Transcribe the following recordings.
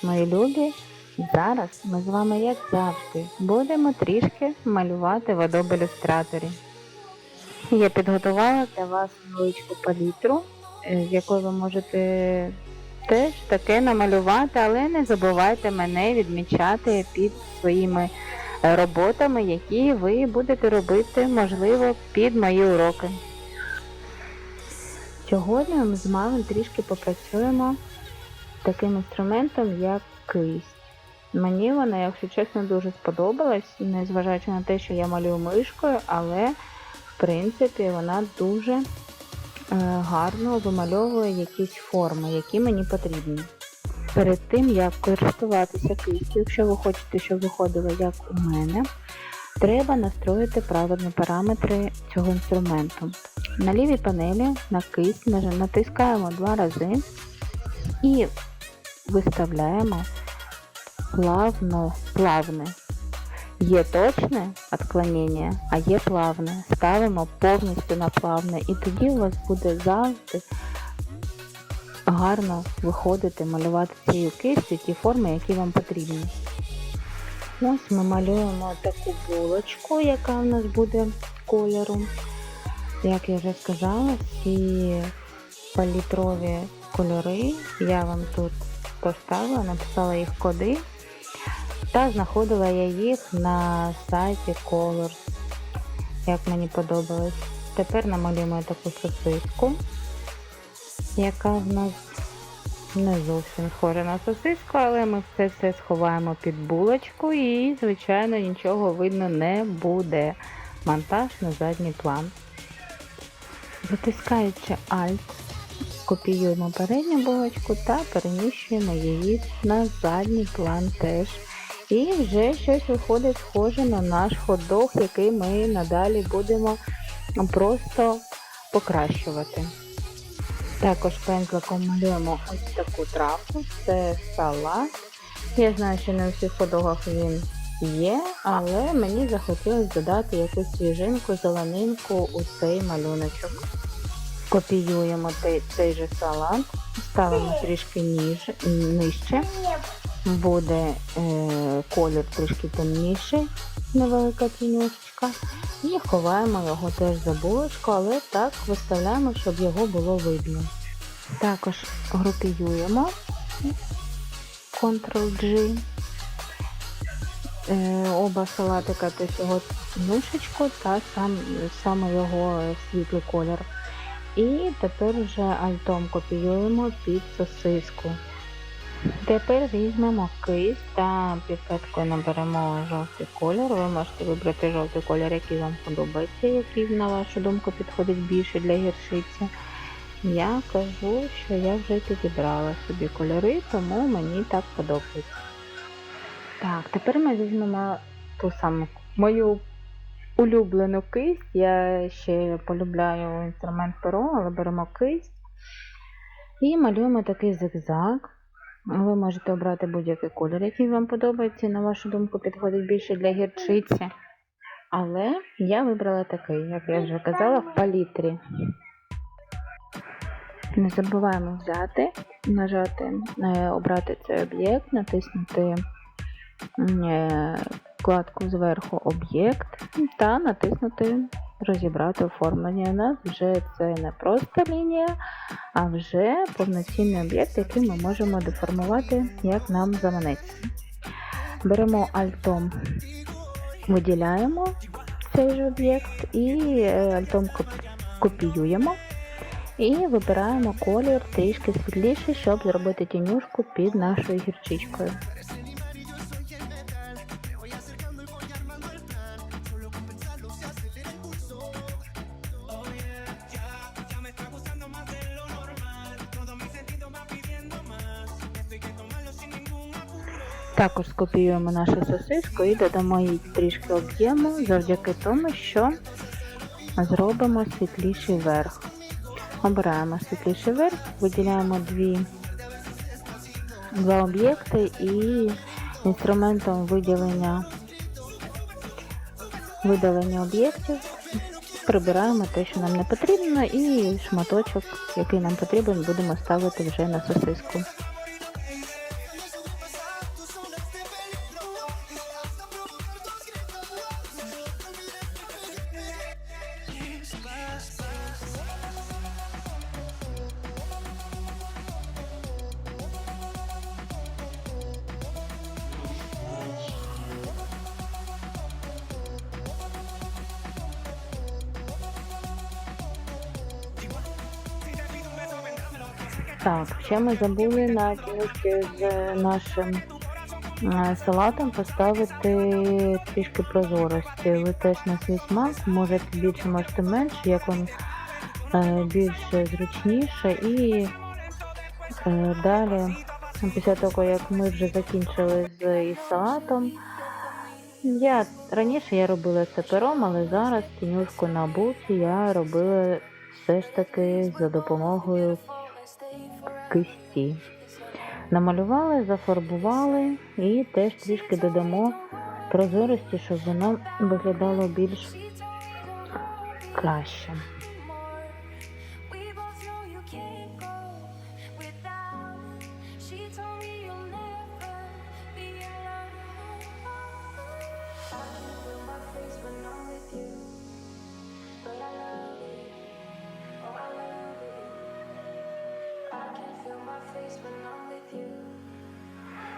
Привіт, мої любі! Зараз ми з вами, як завжди, будемо трішки малювати в Adobe Illustrator. Я підготувала для вас невеличку палітру, е, з якою ви можете теж таке намалювати, але не забувайте мене відмічати під своїми е, роботами, які ви будете робити, можливо, під мої уроки. Сьогодні ми з вами трішки попрацюємо таким інструментом, як кисть. Мені вона, якщо чесно, дуже сподобалась, незважаючи на те, що я малюю мишкою, але в принципі вона дуже е, гарно вимальовує якісь форми, які мені потрібні. Перед тим, як користуватися кистю, якщо ви хочете, щоб виходило як у мене, треба настроїти правильні параметри цього інструменту. На лівій панелі на кисть натискаємо два рази і виставляємо плавно, плавне. Є точне відклонення, а є плавне. Ставимо повністю на плавне, і тоді у вас буде завжди гарно виходити, малювати цією кистю ті форми, які вам потрібні. Ось ми малюємо таку булочку, яка в нас буде кольору. Як я вже сказала, всі палітрові кольори я вам тут поставила, написала їх коди та знаходила я їх на сайті Colors, як мені подобалось. Тепер намалюємо таку сосиску, яка в нас не зовсім схожа на сосиску, але ми все все сховаємо під булочку і, звичайно, нічого видно не буде. Монтаж на задній план. Затискаючи Alt, копіюємо передню булочку та переміщуємо її на задній план теж. І вже щось виходить схоже на наш хот-дог, який ми надалі будемо просто покращувати. Також пензликом малюємо ось таку травку, це салат. Я знаю, що не у всіх ходогах він є, але мені захотілося додати якусь свіжинку, зеленинку у цей малюночок. Копіюємо цей, цей же салат, ставимо трішки ніж, нижче, буде е, колір трішки темніший, невелика тінюшечка, і ховаємо його теж за булочку, але так виставляємо, щоб його було видно. Також групіюємо Ctrl-G. Е, оба салатика, тобто його нюшечку та сам, саме його світлий колір. І тепер вже альтом копіюємо під сосиску. Тепер візьмемо кисть та піпеткою наберемо жовтий колір. Ви можете вибрати жовтий колір, який вам подобається, який, на вашу думку, підходить більше для гіршиці. Я кажу, що я вже підібрала собі кольори, тому мені так подобається. Так, тепер ми візьмемо ту саму мою улюблену кисть. Я ще полюбляю інструмент перо, але беремо кисть і малюємо такий зигзаг. Ви можете обрати будь-який колір, який вам подобається, на вашу думку, підходить більше для гірчиці. Але я вибрала такий, як я вже казала, в палітрі. Не забуваємо взяти, нажати, е, обрати цей об'єкт, натиснути е, вкладку зверху об'єкт та натиснути розібрати оформлення. У нас вже це не просто лінія, а вже повноцінний об'єкт, який ми можемо деформувати, як нам заманеться. Беремо альтом, виділяємо цей же об'єкт і е, альтом копіюємо. І вибираємо колір трішки світліший, щоб зробити тінюшку під нашою гірчичкою. Також скопіюємо нашу сосиску і додамо їй трішки об'єму завдяки тому, що зробимо світліший верх. Обираємо світліший верх, виділяємо дві, два об'єкти і інструментом виділення видалення об'єктів прибираємо те, що нам не потрібно, і шматочок, який нам потрібен, будемо ставити вже на сосиску. Так, ще ми забули на тінюшки з нашим е, салатом поставити трішки прозорості. Ви теж на свій смак, можете більше, можете менше, як вам е, більш зручніше. І е, далі, після того, як ми вже закінчили з салатом, я раніше я робила це пером, але зараз тінюшку на буці я робила все ж таки за допомогою кисті. Намалювали, зафарбували і теж трішки додамо прозорості, щоб воно виглядало більш краще.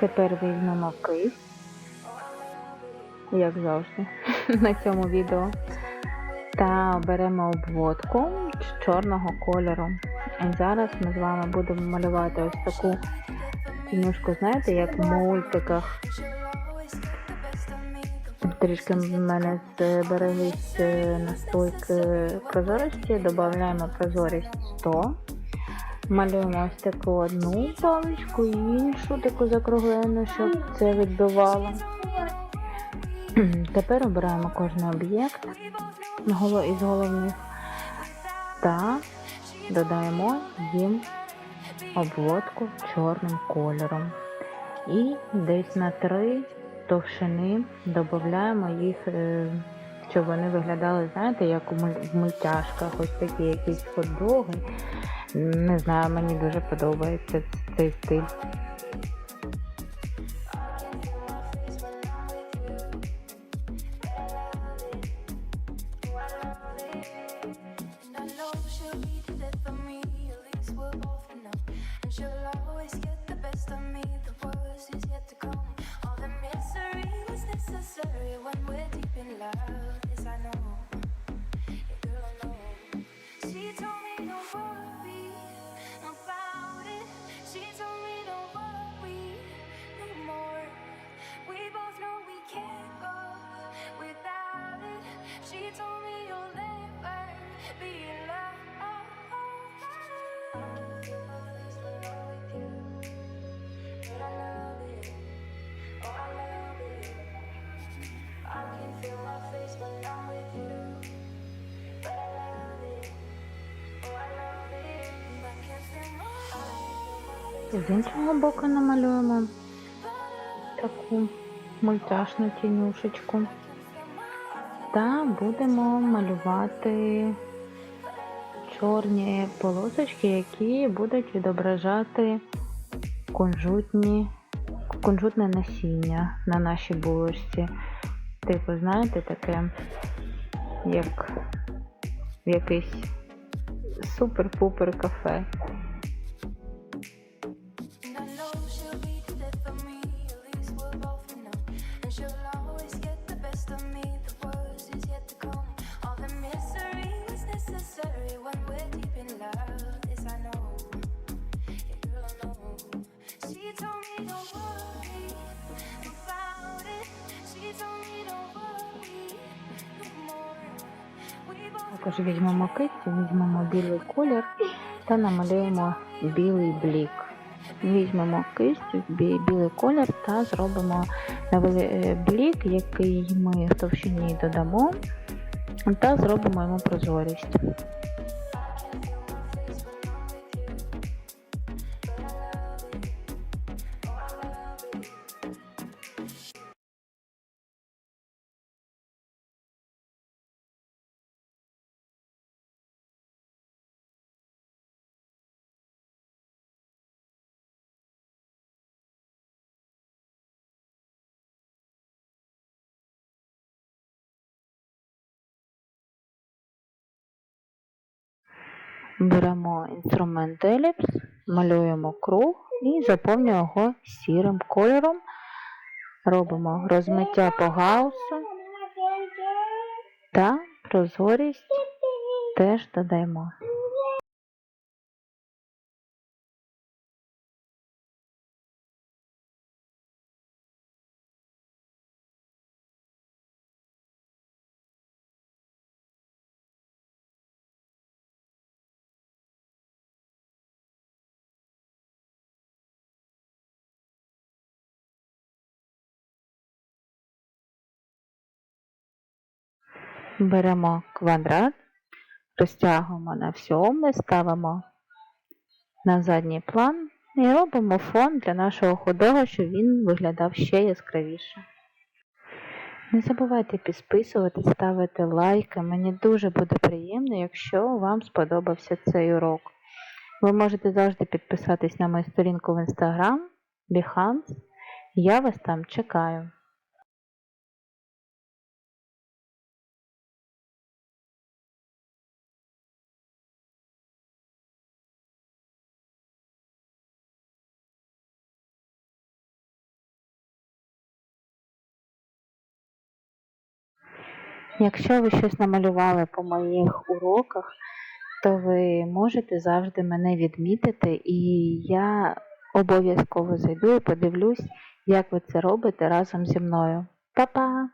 Тепер візьмемо кисть, як завжди, на цьому відео. Та беремо обводку чорного кольору. І зараз ми з вами будемо малювати ось таку тінюшку, знаєте, як в мультиках. Трішки в мене збереглись е, настройки прозорості, додаємо прозорість 100. Малюємо ось таку одну паличку і іншу таку закруглену, щоб це відбивало. Тепер обираємо кожен об'єкт із головних та додаємо їм обводку чорним кольором. І десь на три товщини додаємо їх, е, щоб вони виглядали, знаєте, як в мультяшках, ось такі якісь хот-доги. Не знаю, мені дуже подобається цей стиль. And I know she'll be the death of З іншого боку намалюємо таку мультяшну тінюшечку. Та будемо малювати чорні полосочки, які будуть відображати кунжутні, кунжутне насіння на нашій булочці. Типу, знаєте, таке, як в якийсь супер-пупер кафе. Також візьмемо кисть, візьмемо білий колір та намалюємо білий блік. Візьмемо кисть, бі- білий колір та зробимо е, блік, який ми в товщині додамо, та зробимо йому прозорість. Беремо інструмент еліпс, малюємо круг і заповнюємо його сірим кольором. Робимо розмиття по гаусу та прозорість теж додаємо. Беремо квадрат, розтягуємо на всьому, ставимо на задній план і робимо фон для нашого худого, щоб він виглядав ще яскравіше. Не забувайте підписуватись, ставити лайки. Мені дуже буде приємно, якщо вам сподобався цей урок. Ви можете завжди підписатись на мою сторінку в Instagram, Behance. Я вас там чекаю. Якщо ви щось намалювали по моїх уроках, то ви можете завжди мене відмітити, і я обов'язково зайду і подивлюсь, як ви це робите разом зі мною. Па-па!